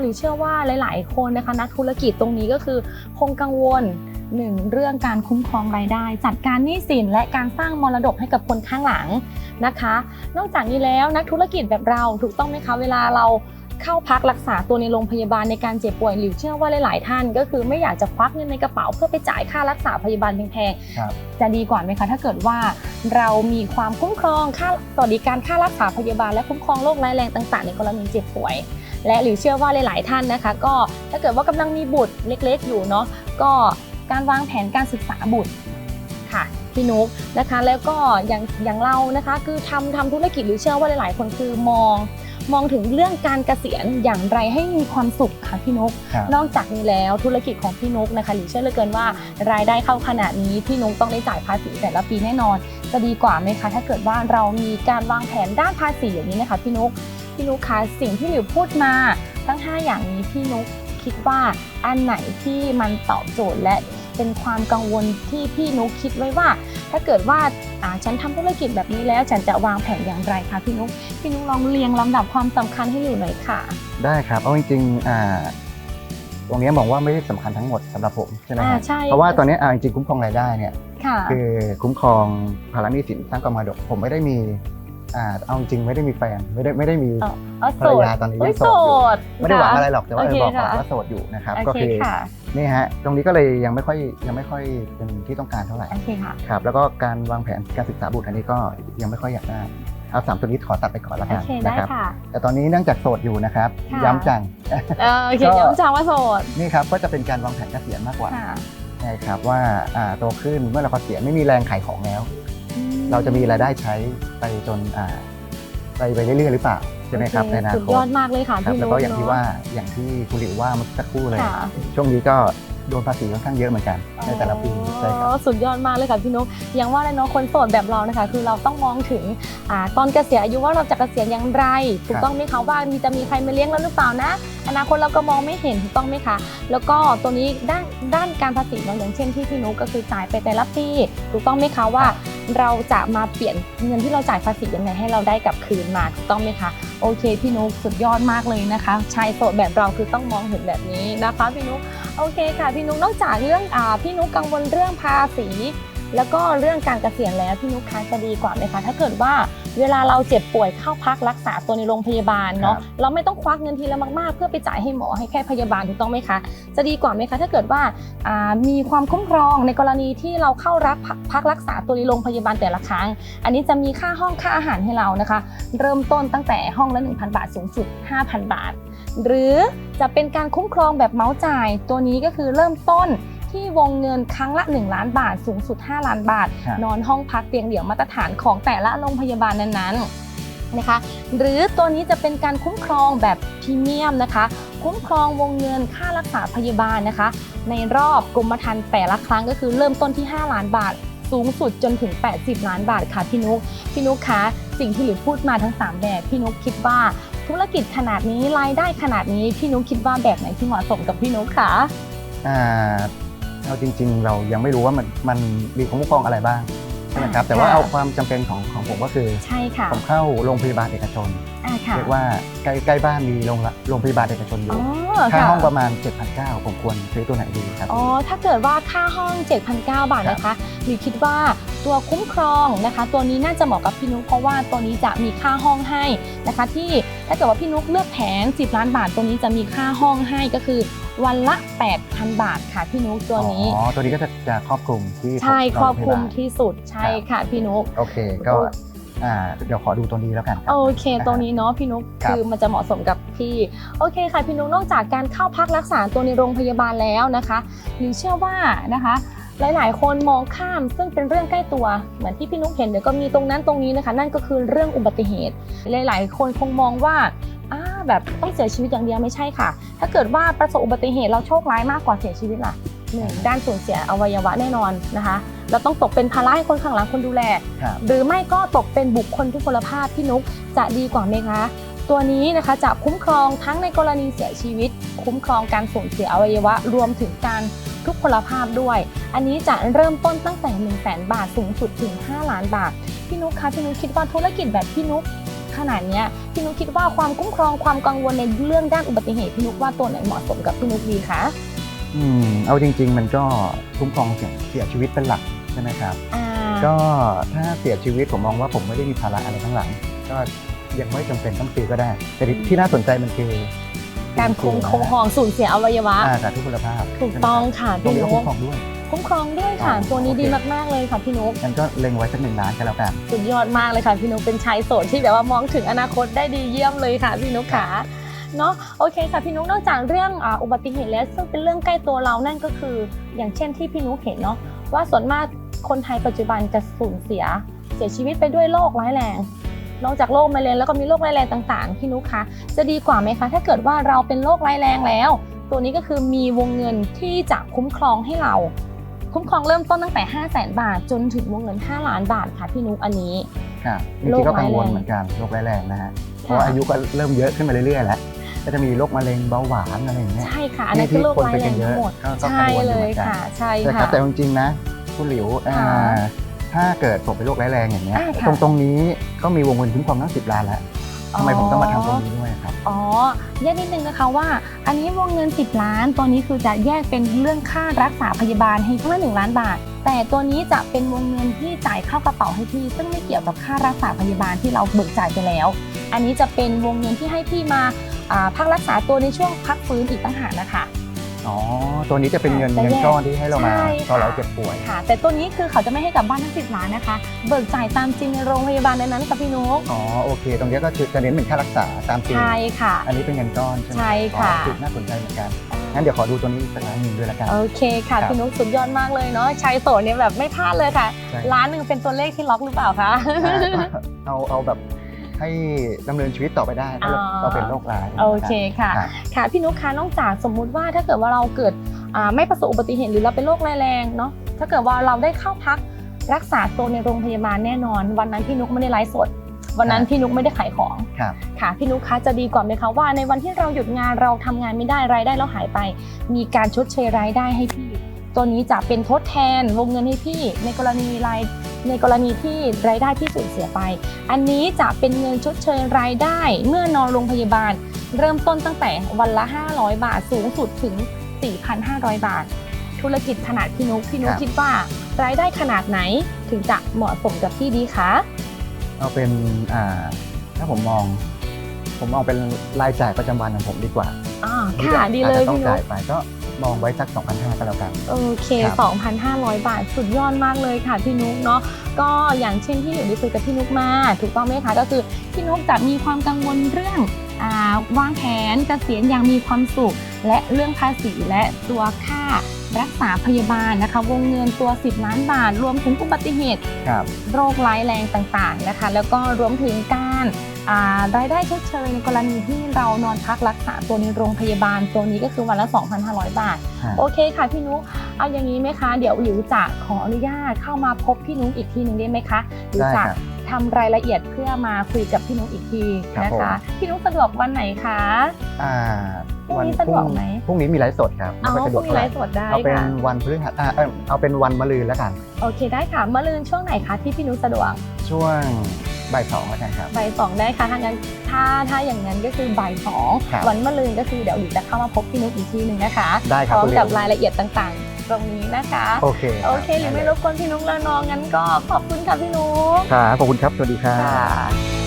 หรือเชื่อว่าหลาย ๆ คนนะคะนักธุรกิจตรงนี้ก็คือคงกังวลหนึ่งเรื่องการคุ้มครองรายได้ จัดการหนี้สินและการสร้างมรดกให้กับคนข้างหลังนะคะ นอกจากนี้แล้วนักธุรกิจแบบเราถูกต้องไหมคะเวลาเรา เข้าพักรักษาตัวในโรงพยาบาลในการเจ็บป่วยหรือเชื่อว่าหลาย ๆ ท่าน ก็คือไม่อยากจะควักเงินในกระเป๋าเพื่อไปจ่ายค่ารักษาพยาบาลแพงครับๆจะดีกว่าไหมคะ ถ้าเกิดว่าเรามีความคุ้มครองค่าสวัสดิการค่ารักษาพยาบาลและคุ้มครองโรคร้ายแรงต่าง ๆ ในกรณีเจ็บป่วย และหรือเชื่อว่าหลาย ๆ ท่านนะคะ ก็ถ้าเกิดว่ากำลังมีบุตรเล็ก ๆ อยู่เนาะก็การวางแผนการศึกษาบุตรค่ะพี่นุ๊กนะคะ แล้วก็อย่างอย่างเรานะคะ คือทำทำธุรกิจหรือเชื่อว่าหลาย ๆ คนคือมอง มองถึงเรื่องการเกษียณอย่างไรให้มีความสุขค่ะพี่นุ๊กครับ นอกจากนี้แล้วธุรกิจของพี่นุ๊กนะคะหรือเชื่อเหลือเกินว่ารายได้เข้าขนาดนี้พี่นุ๊กต้องได้จ่ายภาษีแต่ละปีแน่นอน จะดีกว่าไหมคะ ถ้าเกิดว่าเรามีการวางแผนด้านภาษีอย่างนี้นะคะพี่นุ๊กพี่นุ๊กคะสิ่งที่หลิวพูดมาทั้ง 5 อย่างนี้พี่นุ๊กคิดว่าอันไหนที่มันตอบโจทย์และ เป็นความกังวลที่พี่นุ๊กคิดไว้ว่า ถ้าเกิดว่าอ่าฉันทำธุรกิจแบบนี้แล้วฉันจะวางแผนอย่างไรคะพี่นุ๊กพี่นุ๊กลองเรียงลำดับความสำคัญให้หลิวหน่อยค่ะ ได้ครับเอาจริงๆอ่าตรงนี้มองว่าไม่ได้สำคัญทั้งหมดสำหรับผมใช่ไหมอ่าครับใช่เพราะว่าตอนนี้อ่าจริงๆคุ้มครองรายได้เนี่ยค่ะคือคุ้มครองภาระหนี้สินสร้างกรรมดกผมไม่ได้มีอ่าเอาจริงๆไม่ได้มีแฟนไม่ได้ไม่ได้มีเออเออภรรยาตอนนี้เอ้ยังโสดอยู่ดไม่ได้หวังค่อะไรหรอกแต่ว่าโอเคบอกก่อนค่ะว่าโสดอยู่นะครับโอก็เคคือค่ะ นี่ฮะตรงนี้ก็เลยยังไม่ค่อยยังไม่ค่อยเป็นที่ต้องการเท่าไหร่โอเคค่ะ ครับแล้วก็การวางแผนการศึกษาบุตรอันนี้ก็ยังไม่ค่อยอยากได้เอาสามตัวนี้ขอตัดไปก่อนแล้วโอกันเคได้นะครับค่ะ แต่ตอนนี้เนื่องจากโสดอยู่นะครับ ค่ะ ย้ำจัง เออโอเคก็ ย้ำจำว่าโสดนี่ครับก็จะเป็นการวางแผนเกษียณมากกว่าค่ะใช่ครับว่าอ่าโตขึ้นเมื่อเราเกษียณไม่มีแรงขายของแล้ว เราจะมีรายได้ใช้ไปจนอ่าไปไปเรื่อยๆหรือเปล่า ใช่ไหมครับโอในอนาสุดคตยอดมากเลยค่ะครับพี่แล้วนุ๊ก็กอย่างที่เนะว่าอย่างที่คุณหลิวว่าเมื่อสักครู่เลย ค่ะช่วงนี้ก็โดนภาษีค่อนข้างเยอะเหมือนกันในแต่ละปีใช่ครับ อ๋อสุดยอดมากเลยค่ะพี่นุ๊กอย่างว่าเลยเนาะคนโสดแบบเรานะคะ คือเราต้องมองถึงอ่าตอนเกษียณอายุว่าเราจะเกษียณอย่างไร ถูกต้องไหมคะว่ามีจะมีใครมาเลี้ยงเราหรือเปล่านะ อนาคตเราก็มองไม่เห็นถูกต้องไหมคะ แล้วก็ตัวนี้ด้านด้านการภาษีเนาะอย่างเช่นที่พี่นุ๊กก็คือจ่ายไปแต่ละปีถูกต้องไหมคะว่า เราจะมาเปลี่ยนเงินที่เราจ่ายภาษียังไงให้เราได้กลับคืนมาถูกต้องไหมคะโอเคพี่นุ๊กสุดยอดมากเลยนะคะชายโสดแบบเราคือต้องมองเห็นแบบนี้นะคะพี่นุ๊กโอเคค่ะพี่นุ๊กนอกจากเรื่องอ่าพี่นุ๊กกังวลเรื่องภาษี แล้วก็เรื่องการเกษียณแล้วพี่นุ๊กคะจะดีกว่าไหมคะถ้าเกิดว่า เวลาเราเจ็บป่วยเข้าพักรักษาตัวในโรงพยาบาลเนาะครับเราไม่ต้องควักเงินทีละมากๆ เพื่อไปจ่ายให้หมอให้แค่พยาบาลถูกต้องไหมคะ จะดีกว่าไหมคะถ้าเกิดว่าอ่ามีความคุ้มครองในกรณีที่เราเข้ารับพักพักรักษาตัวในโรงพยาบาลแต่ละครั้ง อันนี้จะมีค่าห้องค่าอาหารให้เรานะคะ เริ่มต้นตั้งแต่ห้องละ 1,000 บาทสูงสุด 5,000 บาท หรือจะเป็นการคุ้มครองแบบเหมาจ่ายตัวนี้ก็คือเริ่มต้น ที่วงเงินครั้งละ 1 ล้านบาท สูงสุด 5 ล้านบาท ครับ นอนห้องพักเตียงเดี่ยวมาตรฐานของแต่ละโรงพยาบาลนั้นๆนะคะ หรือตัวนี้จะเป็นการคุ้มครองแบบพรีเมียมนะคะ คุ้มครองวงเงินค่ารักษาพยาบาลนะคะ ในรอบกรมธรรม์แต่ละครั้งก็คือเริ่มต้นที่ 5 ล้านบาท สูงสุดจนถึง 80 ล้านบาทค่ะพี่นุ๊กพี่นุ๊กคะสิ่งที่หลิวพูดมาทั้ง 3 แบบพี่นุ๊กคิดว่า ธุรกิจขนาดนี้รายได้ขนาดนี้พี่นุ๊กคิดว่าแบบไหนที่เหมาะสมกับพี่นุ๊กคะ อ่า เอาจริง ๆ เรายังไม่รู้ว่ามันมันมีคุ้มครองอะไรบ้างใช่ไหมครับแต่ว่าค่ะเอาความจำเป็นของของผมก็คือ ใช่ค่ะผมเข้าโรงพยาบาลเอกชน อ่าค่ะ เรียกว่าใกล้ใกล้บ้านมีโรงละโรงพยาบาลเอกชนออ๋ยู่ อค่าค่ะห้องประมาณ 7,900ผมควรซื้อตัวไหนดีครับ อ๋อถ้าเกิดว่าค่าห้อง 7,900 บาทนะคะหรือคิดว่าตัวคุ้มครองนะคะ ตัวนี้น่าจะเหมาะกับพี่นุ๊กเพราะว่าตัวนี้จะมีค่าห้องให้นะคะที่ ถ้าเกิดว่าพี่นุ๊กเลือกแผน 10 ล้านบาทตัวนี้จะมีค่าห้องให้ก็คือ วันละ 8,000 บาทค่ะพี่นุ๊กตัวนี้ อ๋อ ตัวนี้ก็จะจะครอบคลุมที่ใช่โงครอบคลุมพยาาลที่สุดใช่ค่ะพี่นุ๊กโอเคก็อ่าเดี๋ยวขอดูตัวนี้แล้วกันครัโอเค ตัวนี้เนาะพี่นุ๊กครับคือมันจะเหมาะสมกับพี่ โอเคค่ะพี่นุ๊กนอกจากการเข้าพักรักษาตัวในโรงพยาบาลแล้วนะคะหรือเชื่อว่านะคะ หลายๆ คนมองข้ามซึ่งเป็นเรื่องใกล้ตัว เหมือนที่พี่นุ๊กเห็นเดี๋ยวก็มีตรงนั้นตรงนี้นะคะ นั่นก็คือเรื่องอุบัติเหตุ หลาย ๆ คนคงมองว่าอ่าแบบต้องเสียชีวิตอย่างเดียวไม่ใช่ค่ะ ถ้าเกิดว่าประสบอุบัติเหตุเราโชคร้ายมากกว่าเสียชีวิตล่ะหนึ่งด้านสูญเสียอวัยวะแน่นอนนะคะ เราต้องตกเป็นภาระให้คนข้างหลังคนดูแลครับหรือไม่ก็ตกเป็นบุคคลทุพพลภาพพี่นุ๊กจะดีกว่าไหมคะ ตัวนี้นะคะจะคุ้มครองทั้งในกรณีเสียชีวิต คุ้มครองการสูญเสียอวัยวะ รวมถึงการทุพพลภาพด้วย อันนี้จะเริ่มต้นตั้งแต่ 1 0 0 0 0แบาทสูงสุดถึง 5 ล้านบาท พี่นุ๊กคะพี่นุ๊กคิดว่าธุรกิจแบบพี่นุ๊กขนาดเนี้ยพี่นุกคิดว่าความคุ้มครองความกังวลในเรื่องด้านอุบัติเหตุพี่นุกว่าตัวไหนเหมาะสมกับพี่นุกดีคะอืมเอาจริง ๆ มันก็คุ้มครองเสียเสียชีวิตเป็นหลักใช่ไหมครับอ่าก็ถ้าเสียชีวิตผมมองว่าผมไม่ได้มีภาระอะไรข้างหลัง ก็ ยังไม่จำเป็นต้องซื้อก็ได้ แต่ที่ที่น่าสนใจมันคือการคุ้มครองสูญเสียอวัยวะอ่าสาธุคุณภาพ ถูกต้องค่ะตรงพี่นี้นุก็กคุ้มครองด้วยคุ้มครองด้วยค่ะอ๋อตัวนี้ดีโอเคมากๆเลยค่ะพี่นุกงั้นก็เล็งไว้สักหนึ่งล้านก็แล้วกันสุดยอดมากเลยค่ะพี่นุกเป็นชายโสดที่แบบว่ามองถึงอนาคตได้ดีเยี่ยมเลยค่ะพี่นุกค่ะเนาะโอเคค่ะพี่นุกนอกจากเรื่องอ่าอุบัติเหตุแล้วซึ่งเป็นเรื่องใกล้ตัวเรานั่นก็คือ อย่างเช่นที่พี่นุกเห็นเนาะว่าส่วนมากคนไทยปัจจุบันจะสูญเสีย เสียชีวิตไปด้วยโรคร้ายแรง นอกจากโรคมะเร็งแล้วก็มีโรคร้ายแรงต่าง ๆ พี่นุกคะจะดีกว่าไหมคะ ถ้าเกิดว่าเราเป็นโรคร้ายแรงแล้ว ตัวนี้ก็คือมีวงเงินที่จะคุ้มครองให้เรา คุ้มครองเริ่มต้นตั้งแต่ 5 0 0แสนบาท จนถึงวงเงิน 5 ล้านบาทค่ะพี่นุกอันนี้ ครับจโรริคงๆก็กังวลร้ายแรงเหมือนกันโรคร้ายแรงนะฮะเพราะว่าอายุก็เริ่มเยอะขึ้นมาเรื่อยๆแล้วก็จะมีโรคมะเร็งเบาหวานอะไรอย่างเงี้ยใช่ค่ะอันนั้นคือโรคร้ายแรงทั้งหมดที่คนเป็นกันเยอะก็ก็ใช่กังวลอยู่เลเหมืยอนกันค่ะใช่แต่ครัค่ะบแต่จริงๆนะคุณหลิวอ่าค่ะ ถ้าเกิดผมเป็นโรคร้ายแรงอย่างเงี้ยอ่าค่ะ ตรงตรงนี้ก็มีวงเงินคุ้มครองตั้งสิบล้านแล้วทำไมผมต้องมาทำตรงนี้ด้วยครับ อ๋อแยกนิดนึงนะคะว่า อันนี้วงเงิน 10 ล้าน ตัวนี้คือจะแยกเป็นเรื่องค่ารักษาพยาบาลให้เพื่อหนึ่งล้านบาท แต่ตัวนี้จะเป็นวงเงินที่จ่ายเข้ากระเป๋าให้พี่ ซึ่งไม่เกี่ยวกับค่ารักษาพยาบาลที่เราเบิกจ่ายไปแล้ว อันนี้จะเป็นวงเงินที่ให้พี่มาอ่าพักรักษาตัวในช่วงพักฟื้นอีกต่างหากนะคะ อ๋อ ตัวนี้จะเป็นเงินแต่แยกเงินก้อนที่ให้เรามาใช่ตอนเราค่ะเจ็บป่วย ค่ะ แต่ตัวนี้คือเขาจะไม่ให้กลับบ้านทั้งสิบล้านนะคะ เบิกจ่ายตามจริงในโรงพยาบาลนั้นๆค่ะพี่นุ๊กอ๋อ โอเค ตรงนี้ก็คือจะเน้นเป็นค่ารักษาตามจริง ใช่ค่ะ อันนี้เป็นเงินก้อนใช่ไหมใช่ค่ะ อ๋อคือน่าสนใจเหมือนกัน งั้นเดี๋ยวขอดูตัวนี้สักล้านหนึ่งด้วยละกัน โอเคค่ะครับ พี่นุ๊กสุดยอดมากเลยเนาะชายโสดเนี่ยแบบไม่พลาดเลยค่ะ ใช่ ล้านหนึ่งเป็นตัวเลขที่ล็อกหรือเปล่าคะ อ่าเอาเอาแบบ ให้ดำเนินชีวิตต่อไปได้ถ้าเราอ๋อ เราเป็นโรคร้ายโอเคค่ะครับ ค่ะพี่นุ๊กคะนอกจากสมมุติว่าถ้าเกิดว่าเราเกิดอ่าไม่ประสบอุบัติเหตุหรือเราเป็นโรคร้ายแรงเนาะถ้าเกิดว่าเราได้เข้าพักรักษาตัวในโรงพยาบาลแน่นอน วันนั้นพี่นุ๊กไม่ได้ไลฟ์สด วันนั้นพี่นุ๊กไม่ได้ขายของครับ ค่ะพี่นุ๊กคะจะดีกว่าไหมคะว่าในวันที่เราหยุดงานเราทำงานไม่ได้รายได้เราหายไป มีการชดเชยรายได้ให้พี่ ตัวนี้จะเป็นทดแทนวงเงินให้พี่ในกรณีรายในกรณีที่รายได้ที่สูญเสียไป อันนี้จะเป็นเงินชดเชยรายได้ เมื่อนอนโรงพยาบาล เริ่มต้นตั้งแต่วันละ 500 บาทสูงสุดถึง 4,500 บาท ธุรกิจขนาดพี่นุ๊กพี่นุ๊กครับคิดว่ารายได้ขนาดไหนถึงจะเหมาะสมกับพี่ดีคะเอาเป็นอ่าถ้าผมมอง ผมมองเป็นรายจ่ายประจำวันของผมดีกว่าอ่าที่ค่ะจะดีเลยอาจจะต้องพี่นุ๊จ่ากยไปก็ มองไว้สัก 2,500ก็แล้วกัน โอเคครับ2,500 บาทสุดยอดมากเลยค่ะพี่นุ๊กเนาะก็อย่างเช่นที่หนูได้คุยกับพี่นุ๊กมา ถูกต้องไหมคะก็คือพี่นุ๊กจะมีความกังวลเรื่องอาวางแผนเกษียณอย่างมีความสุข และเรื่องภาษีและตัวค่ารักษาพยาบาลนะคะ วงเงินตัว 10 ล้านบาท รวมถึงอุบัติเหตุครับโรคร้ายแรงต่างๆนะคะ แล้วก็รวมถึงการอ่า รายได้ชดเชยในกรณีที่เรานอนพักรักษาตัวในโรงพยาบาลตัวนี้ก็คือวันละ 2,500 บาทฮะโอเคค่ะพี่นุ๊กเอาอย่างนี้ไหมคะ เดี๋ยวหลิวจะขออนุญาตเข้ามาพบพี่นุ๊กอีกทีหนึ่งได้ไหมคะหรือได้จะครับทำรายละเอียดเพื่อมาคุยกับพี่นุ๊กอีกทีครับนะผมคะ พี่นุ๊กสะดวกวันไหนคะอ่าพรุ่งนี้สะดวกไหมพรุ่งนี้มีไลฟ์สดครับเอาไม่ค่อยสะพดวรุ่กงนี้เท่าไหไลร่ฟ์สดได้เอาเป็นค่ะวันพฤหัสอ่าเอ้ยเอาเป็นวันมะรืนแล้วกัน โอเคได้ค่ะมะรืนช่วงไหนคะที่พี่นุ๊กสะดวกช่วง บ่ายสองแล้วกันครับ บ่ายสองได้ค่ะถ้างั้นถ้าถ้าอย่างนั้นก็คือบ่ายสองครับ วันมะรืนก็คือเดี๋ยวหลิวจะเข้ามาพบพี่นุ๊กอีกทีหนึ่งนะคะได้คพรับร้อมคุณกับลิวรายละเอียดต่างๆ ตรงนี้นะคะ โอเคโอเคหรือไม่รบกวนพี่นุ๊กแล้วน้องงั้นก็ขอบคุณค่ะพี่นุ๊กครับขอบคุณครับสวัสดีครับ ค่ะ